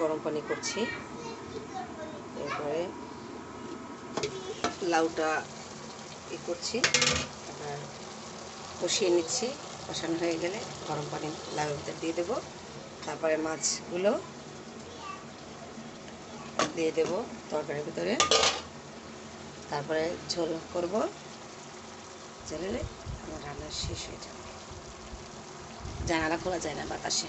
গরম পানি করছি। এরপরে লাউটা ই করছি এবার কষিয়ে নিচ্ছি। কষানো হয়ে গেলে গরম পানি লাউয়ের ভিতর দিয়ে দেবো। তারপরে মাছগুলো দিয়ে দেবো তরকারির ভিতরে। তারপরে ঝোল করব। ঝোলে আমার রান্না শেষ হয়ে যাবে। জানালা খোলা যায় না বাতাসে।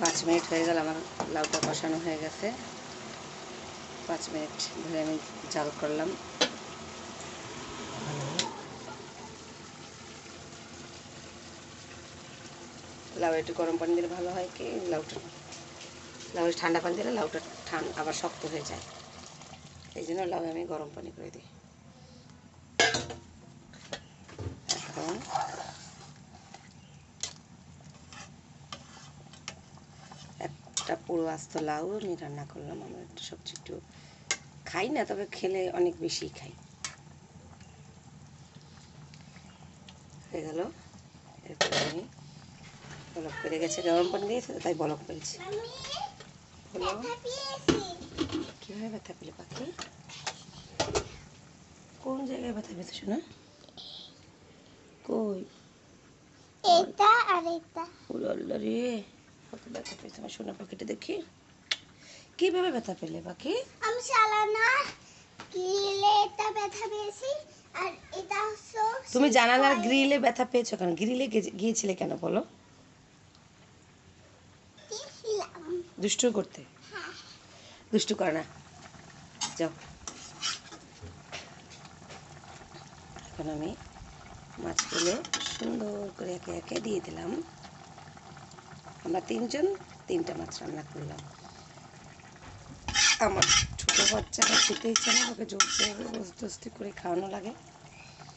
পাঁচ মিনিট হয়ে গেল, আমার লাউটা কষানো হয়ে গেছে। পাঁচ মিনিট ধরে আমি জাল করলাম। লাউ একটু গরম পানি দিলে ভালো হয় কি? লাউটা লাউ ঠান্ডা পানি দিলে লাউটা ঠান্ডা আবার শক্ত হয়ে যায়। এই জন্য লাউ আমি গরম পানি করে দিই। এখন একটা পুরো আস্ত লাউ আমি রান্না করলাম আমরা একটু সবজি একটু খাই না তবে খেলে অনেক বেশি খাই। হয়ে গেল। এরপরে আমি বলক করে গেছে গরম পানি দিয়েছে তাই বলক হলো কীভাবে ব্যথা পেলে পাখি? কোন জায়গায় ব্যথা পেয়েছে শোনা? কই? এটা আর এটা। রে। কত ব্যথা পেয়েছে আমার সোনা পাখিটা দেখি। কীভাবে ব্যথা পেলে পাখি? আমি চালানা কিলে এটা ব্যথা পেয়েছি আর এটা তুমি জানালার গ্রিলে ব্যথা পেয়েছ কেন? গ্রিলে গিয়েছিলে কেন বলো? দুষ্টু করতে? দুষ্টু করে না। যাও। এখন আমি মাছগুলো সুন্দর করে একে একে দিয়ে দিলাম। আমরা তিনজন, তিনটা মাছ রান্না করলাম। আমার ছোটো বাচ্চাটা খেতে ইচ্ছা না, ওকে জোর জবরদস্তি করে খাওয়ানো লাগে।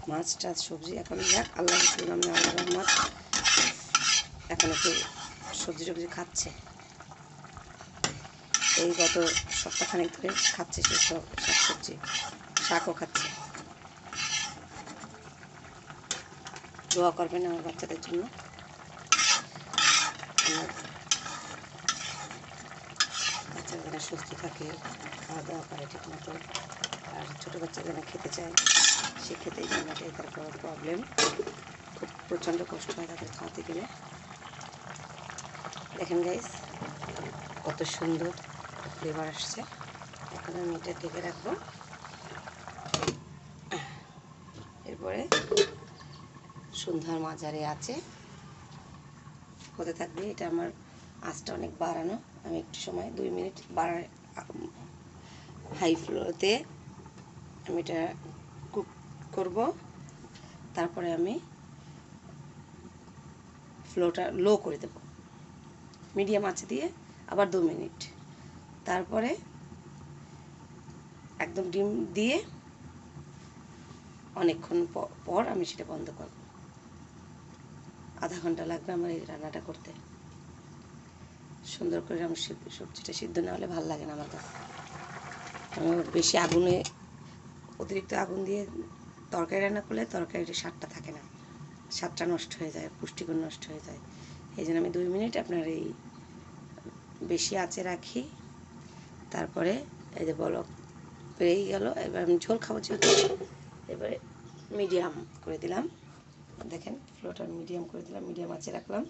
মাছ টাছ, সবজি এখন যাক, আল্লাহ আমি আল্লাহ রহমত। এখন একটু সবজি টবজি খাচ্ছে। এই গত সপ্তাহখানেক ধরে খাচ্ছে সে সব শাক সবজি। শাকও খাচ্ছে। দোয়া করবেন আমার বাচ্চাদের জন্য। যেন সুস্থ থাকে খাওয়া দাওয়া করে ঠিক মতো আর ছোটো বাচ্চা যেন খেতে চায়, সে খেতেই যেন এটাই তার প্রবলেম খুব প্রচণ্ড কষ্ট হয় তাদের খাওয়াতে গেলে। দেখেন গাইস কত সুন্দর ফ্লেভার আসছে। এখন আমি এটা ঢেকে রাখব। এরপরে সন্ধ্যার মাঝারে আছে। হতে থাকবে। এটা আমার আঁচটা অনেক বাড়ানো। আমি একটু সময়, দুই মিনিট বাড়ায় হাই ফ্লোতে আমি এটা কুক করব। তারপরে আমি ফ্লোটা লো করে দেব। মিডিয়াম আঁচে দিয়ে আবার দু মিনিট। তারপরে একদম ডিম দিয়ে অনেকক্ষণ পর আমি সেটা বন্ধ করব। আধা ঘণ্টা লাগবে আমার এই রান্নাটা করতে। সুন্দর করে আমার সবজিটা সিদ্ধ না হলে ভালো লাগে না আমার কাছে। আমার বেশি আগুনে অতিরিক্ত আগুন দিয়ে তরকারি রান্না করলে তরকারির স্বাদটা থাকে না। স্বাদটা নষ্ট হয়ে যায়, পুষ্টিগুণ নষ্ট হয়ে যায়। এই জন্য আমি দুই মিনিট আপনার এই বেশি আঁচে রাখি। তারপরে এই যে বলক পেরেই গেল, এবার আমি ঝোল খাব যেহেতু। এবারে মিডিয়াম করে দিলাম। দেখেন ফ্লোটা মিডিয়াম করে দিলাম মিডিয়াম আঁচে রাখলাম।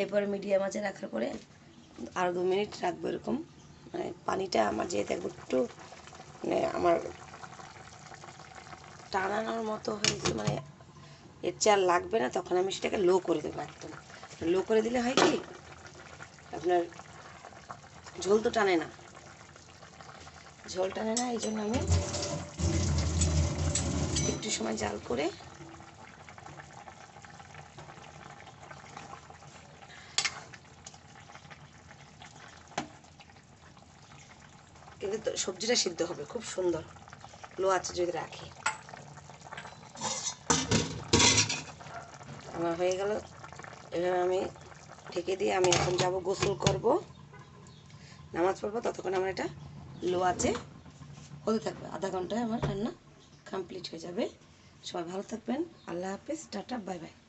এরপরে মিডিয়াম আঁচে রাখার পরে আরও দু মিনিট রাখব এরকম। মানে পানিটা আমার যেহেতু একটু একটু মানে আমার টানানোর মতো হয়েছে মানে এর আর লাগবে না, তখন আমি সেটাকে লো করে দেবো একদম। লো করে দিলে হয় কি, আপনার ঝোল তো টানে না। ঝোল টানে না এই জন্য আমি একটু সময় জাল করে কিন্তু সবজিটা সিদ্ধ হবে, খুব সুন্দর। লো আছে যদি রাখি। আমার হয়ে গেল। এভাবে আমি ঢেকে দিয়ে আমি এখন যাব গোসল করব। নামাজ পড়ব, ততক্ষণ আমার এটা লো আছে হতে থাকবে। আধা ঘন্টায় আমার রান্না কমপ্লিট হয়ে যাবে। সবাই ভালো থাকবেন। আল্লাহ হাফিজ। Tata, bye bye.